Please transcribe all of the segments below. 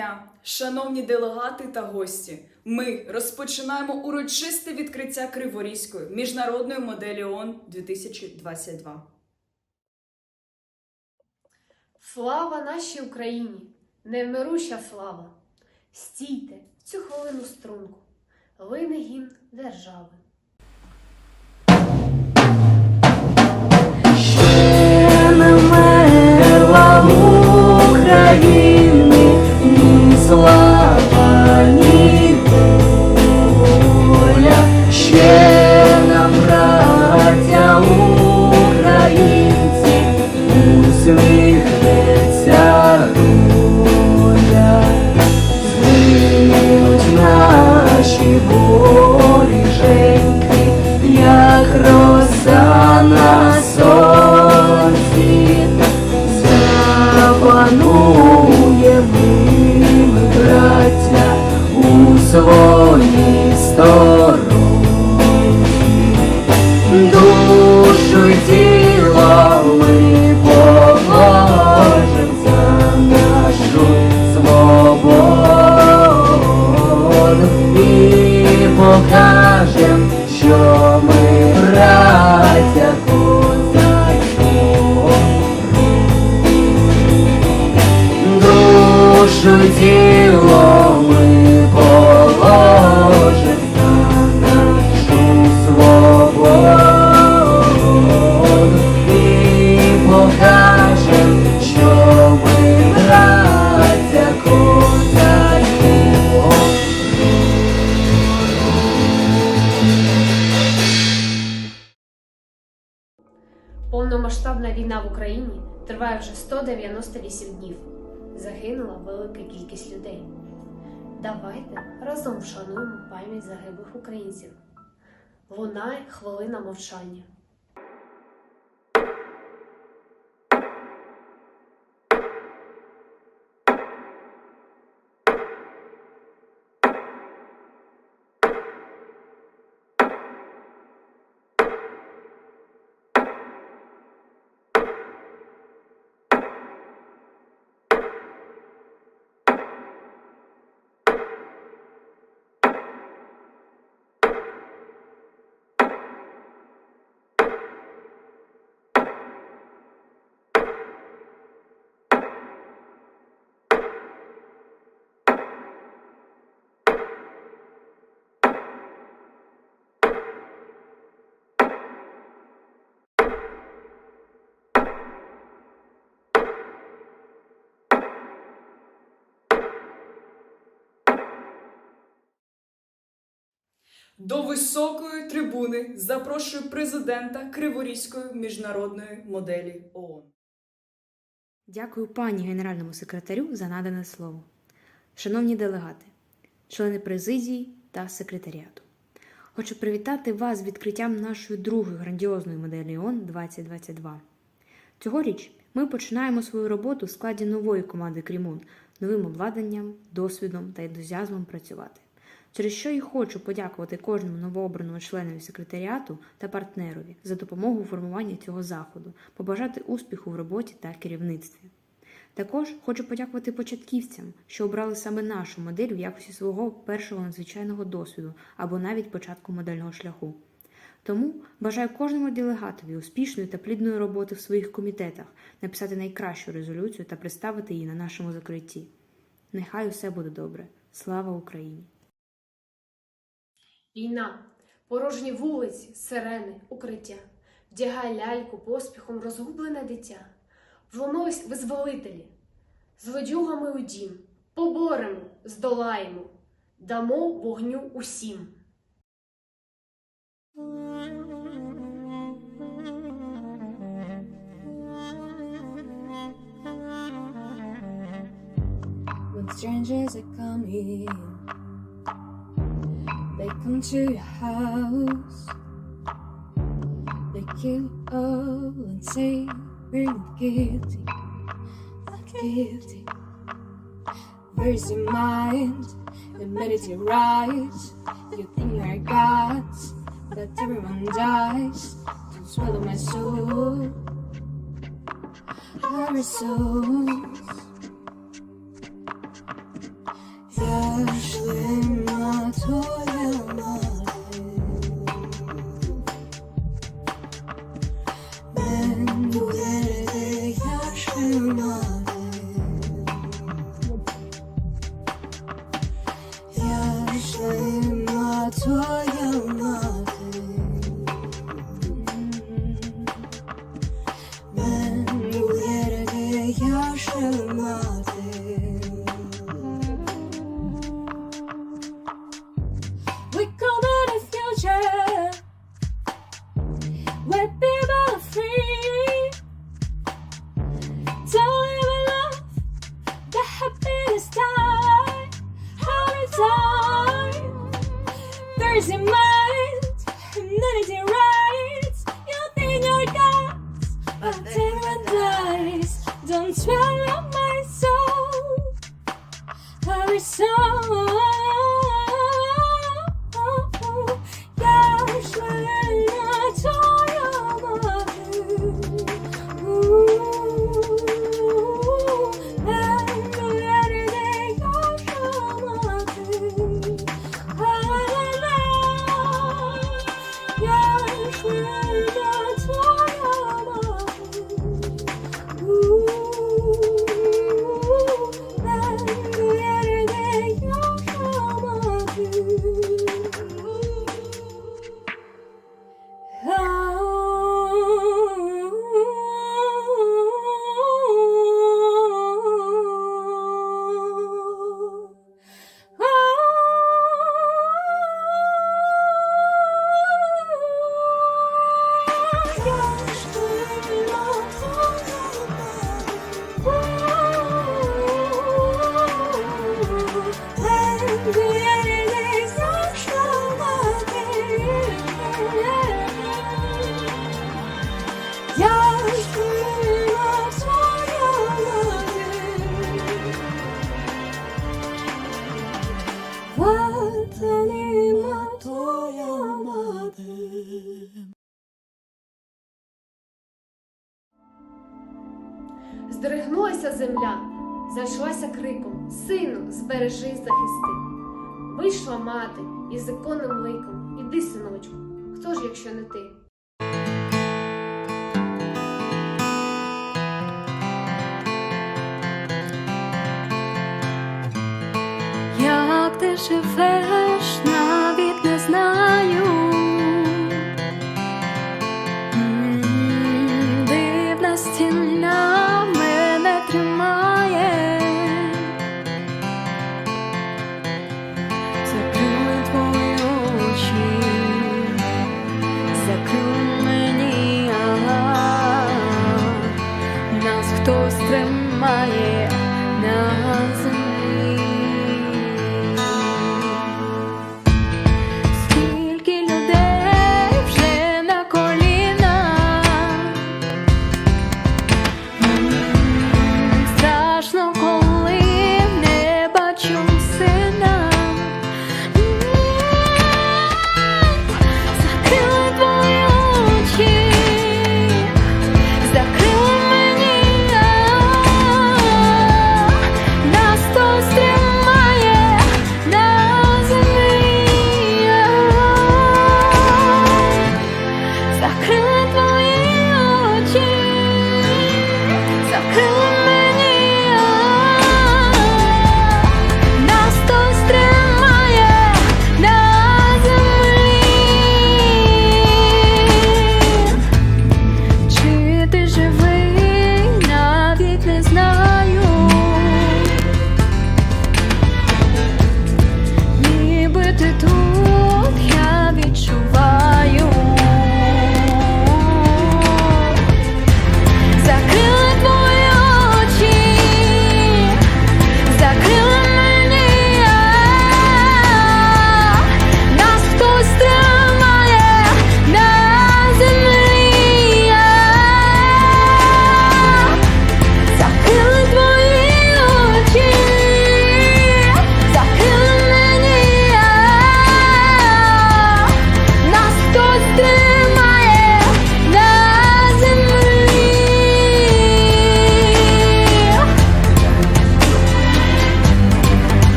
Дня, шановні делегати та гості. Ми розпочинаємо урочисте відкриття Криворізької міжнародної моделі ООН 2022. Слава нашій Україні! Невмируща слава! Стійте в цю хвилину струнку, лине гімн держави. Не вмерла України The alone. 198 днів. Загинула велика кількість людей. Давайте разом вшануємо пам'ять загиблих українців. Лунає хвилина мовчання. До високої трибуни запрошую президента Криворізької міжнародної моделі ООН. Дякую пані генеральному секретарю за надане слово. Шановні делегати, члени президії та секретаріату. Хочу привітати вас з відкриттям нашої другої грандіозної моделі ООН 2022. Цьогоріч ми починаємо свою роботу в складі нової команди Крімун, новим обладнанням, досвідом та ентузіазмом працювати. Через що і хочу подякувати кожному новообраному членові секретаріату та партнерові за допомогу у формуванні цього заходу, побажати успіху в роботі та керівництві. Також хочу подякувати початківцям, що обрали саме нашу модель в якості свого першого надзвичайного досвіду або навіть початку модельного шляху. Тому бажаю кожному делегатові успішної та плідної роботи в своїх комітетах, написати найкращу резолюцію та представити її на нашому закритті. Нехай усе буде добре. Слава Україні! Війна, порожні вулиці, сирени, укриття, вдягай ляльку поспіхом розгублене дитя. Вломились визволителі, злодюгами у дім, поборемо, здолаємо, дамо вогню усім. When strangers are coming, They come to your house. They kill all and say, bring the guilty. The guilty. Where's your mind? The meditate right. You think you're God, but everyone dies. Don't swallow my soul. Our souls. Зашли my toes. is in my Здригнулася земля, зайшлася криком Сину, збережи, захисти. Вийшла мати із законним ликом. Іди, синочку, хто ж, якщо не ти? Як ти живеш? хто стримає.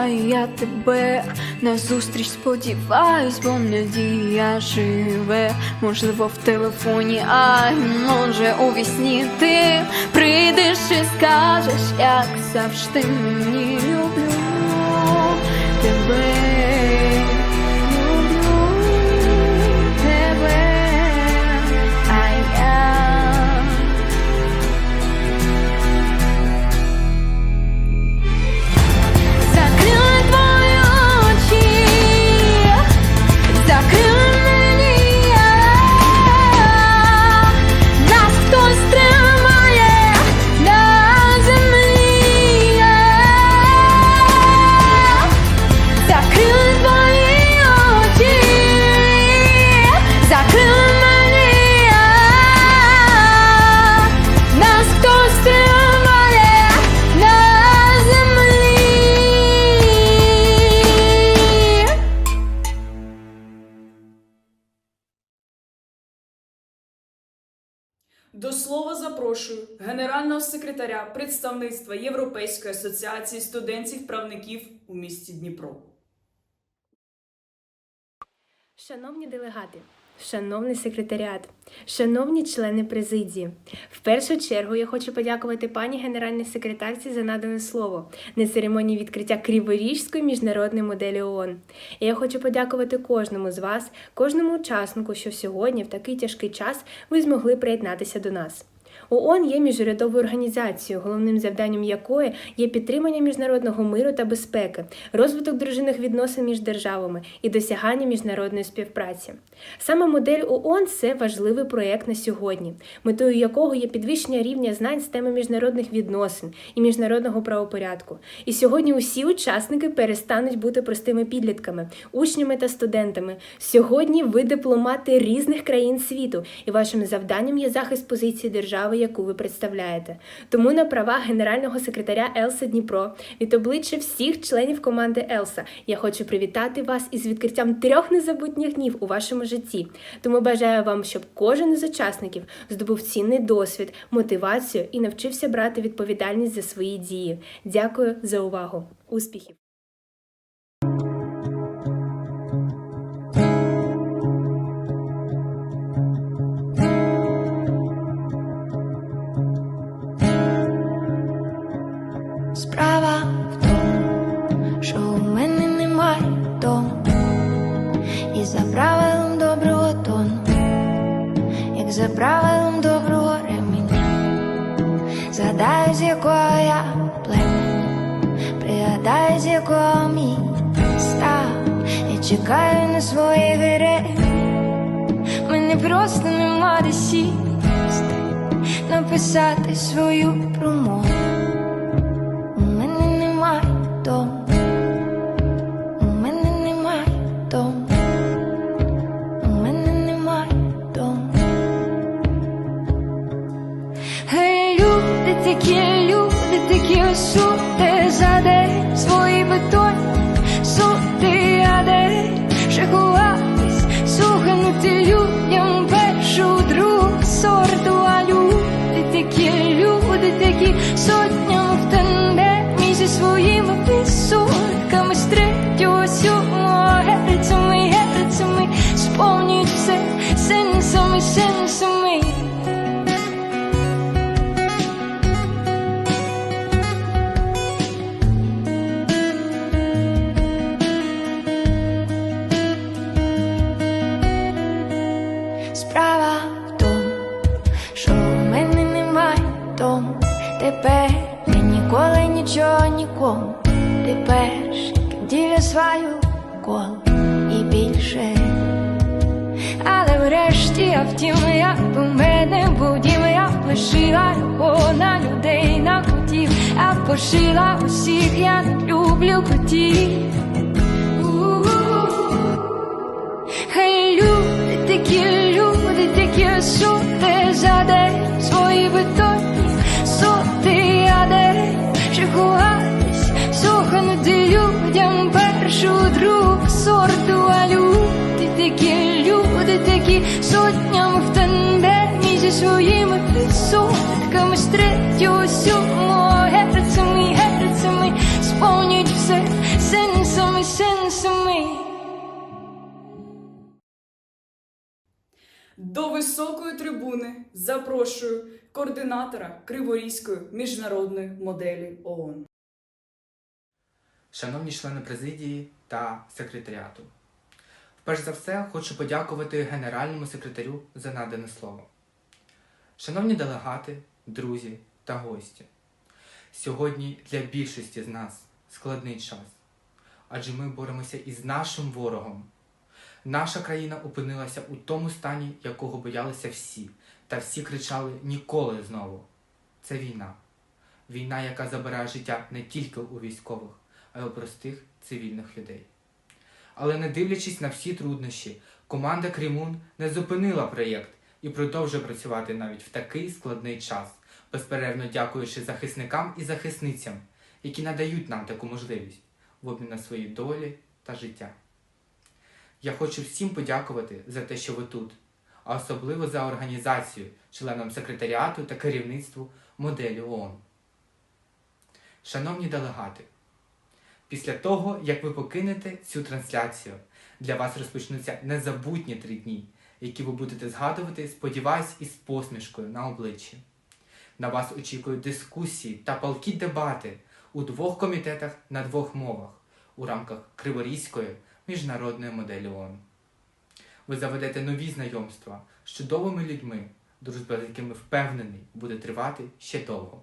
шукаю я тебе, назустріч сподіваюсь, бо надія живе, можливо, в телефоні, а може у вісні. Ти прийдеш і скажеш, як завжди мені люблю. Представництва Європейської асоціації студентів-правників у місті Дніпро. Шановні делегати, шановний секретаріат, шановні члени президії, в першу чергу я хочу подякувати пані генеральній секретарці за надане слово на церемонії відкриття Криворіжської міжнародної моделі ООН. І я хочу подякувати кожному з вас, кожному учаснику, що сьогодні, в такий тяжкий час, ви змогли приєднатися до нас. ООН є міжурядовою організацією, головним завданням якої є підтримання міжнародного миру та безпеки, розвиток дружинних відносин між державами і досягання міжнародної співпраці. Саме модель ООН це важливий проєкт на сьогодні, метою якого є підвищення рівня знань з теми міжнародних відносин і міжнародного правопорядку. І сьогодні усі учасники перестануть бути простими підлітками, учнями та студентами. Сьогодні ви дипломати різних країн світу, і вашим завданням є захист позиції держави, яку ви представляєте. Тому на правах генерального секретаря Елса Дніпро від обличчя всіх членів команди Елса я хочу привітати вас із відкриттям трьох незабутніх днів у вашому житті. Тому бажаю вам, щоб кожен із учасників здобув цінний досвід, мотивацію і навчився брати відповідальність за свої дії. Дякую за увагу. Успіхів! За правилом доброго реміння, згадаю, з якого я племені, пригадаю, з якого мій став, я чекаю на свої гири. Мене просто нема де написати свою промову. А пошила усіх, я люблю котів. Хай люди такі, люди такі сути за день свої бетонні сути, а де ще ховатись, сохнути людям першу другу сорту, а люди такі, люди такі сотнями в тандемі зі своїми відсотками з третього сьомого До високої трибуни запрошую координатора Криворізької міжнародної моделі ООН. Шановні члени президії та секретаріату, перш за все хочу подякувати Генеральному секретарю за надане слово. Шановні делегати, друзі та гості, сьогодні для більшості з нас складний час, адже ми боремося із нашим ворогом. Наша країна опинилася у тому стані, якого боялися всі, та всі кричали ніколи знову. Це війна. Війна, яка забирає життя не тільки у військових, а й у простих цивільних людей. Але не дивлячись на всі труднощі, команда Кремун не зупинила проєкт і продовжує працювати навіть в такий складний час, безперервно дякуючи захисникам і захисницям, які надають нам таку можливість в обмін на свої долі та життя. Я хочу всім подякувати за те, що ви тут, а особливо за організацію, членам секретаріату та керівництву моделі ООН. Шановні делегати, після того, як ви покинете цю трансляцію, для вас розпочнуться незабутні три дні, які ви будете згадувати, сподіваюсь, із посмішкою на обличчі. На вас очікують дискусії та палкі дебати у двох комітетах на двох мовах у рамках Криворізької міжнародної моделі ООН. Ви заведете нові знайомства з чудовими людьми, дружба з якими впевнений буде тривати ще довго.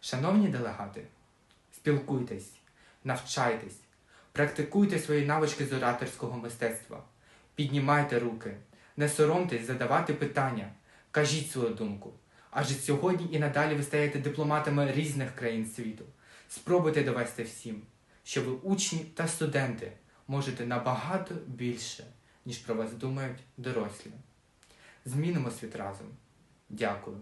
Шановні делегати, спілкуйтесь, навчайтесь, практикуйте свої навички з ораторського мистецтва, піднімайте руки, не соромтесь задавати питання, кажіть свою думку. Адже сьогодні і надалі ви стаєте дипломатами різних країн світу. Спробуйте довести всім, що ви учні та студенти можете набагато більше, ніж про вас думають дорослі. Змінимо світ разом. Дякую.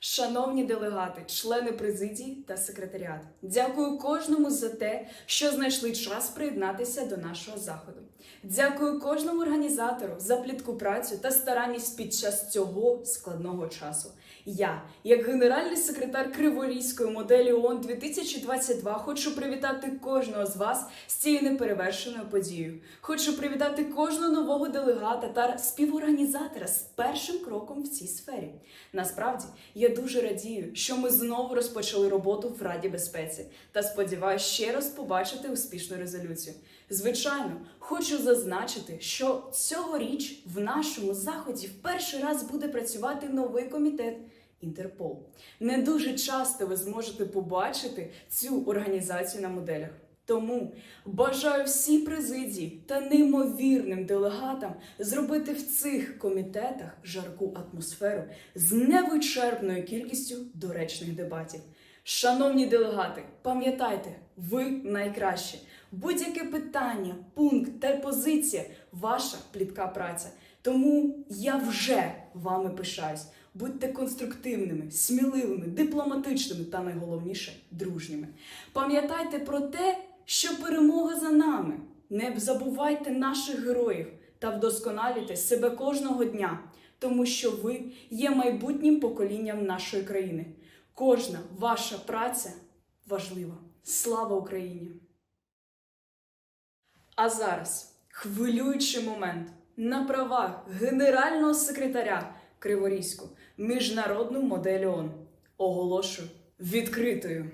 Шановні делегати, члени президії та секретаріат, дякую кожному за те, що знайшли час приєднатися до нашого заходу. Дякую кожному організатору за плідку працю та старанність під час цього складного часу. Я, як генеральний секретар Криворізької моделі ООН 2022, хочу привітати кожного з вас з цією неперевершеною подією. Хочу привітати кожного нового делегата та співорганізатора з першим кроком в цій сфері. Насправді, я дуже радію, що ми знову розпочали роботу в Раді безпеці та сподіваюся ще раз побачити успішну резолюцію. Звичайно, хочу зазначити, що цьогоріч в нашому заході в перший раз буде працювати новий комітет. Інтерпол. Не дуже часто ви зможете побачити цю організацію на моделях. Тому бажаю всій президії та неймовірним делегатам зробити в цих комітетах жарку атмосферу з невичерпною кількістю доречних дебатів. Шановні делегати, пам'ятайте, ви найкращі. Будь-яке питання, пункт та позиція ваша плітка праця. Тому я вже вами пишаюсь. Будьте конструктивними, сміливими, дипломатичними та найголовніше дружніми. Пам'ятайте про те, що перемога за нами. Не забувайте наших героїв та вдосконалюйте себе кожного дня, тому що ви є майбутнім поколінням нашої країни. Кожна ваша праця важлива. Слава Україні! А зараз хвилюючий момент на правах генерального секретаря Криворізьку міжнародну модель ООН оголошую відкритою.